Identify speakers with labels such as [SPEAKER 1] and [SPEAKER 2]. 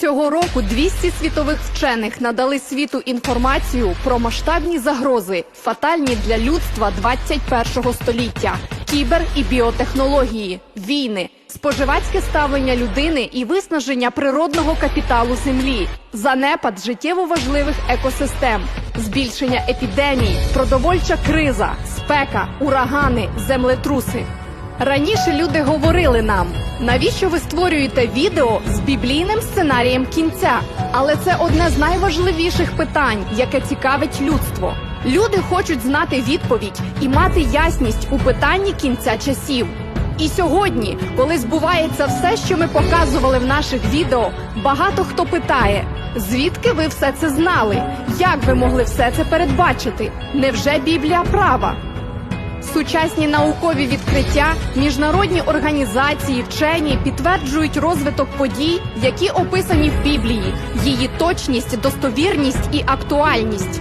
[SPEAKER 1] Цього року 200 світових вчених надали світу інформацію про масштабні загрози, фатальні для людства 21 століття, кібер і біотехнології, війни, споживацьке ставлення людини і виснаження природного капіталу землі, занепад життєво важливих екосистем, збільшення епідемій, продовольча криза, спека, урагани, землетруси. Раніше люди говорили нам, навіщо ви створюєте відео з біблійним сценарієм кінця? Але це одне з найважливіших питань, яке цікавить людство. Люди хочуть знати відповідь і мати ясність у питанні кінця часів. І сьогодні, коли збувається все, що ми показували в наших відео, багато хто питає: звідки ви все це знали? Як ви могли все це передбачити? Невже Біблія права? Сучасні наукові відкриття, міжнародні організації, вчені підтверджують розвиток подій, які описані в Біблії, її точність, достовірність і актуальність.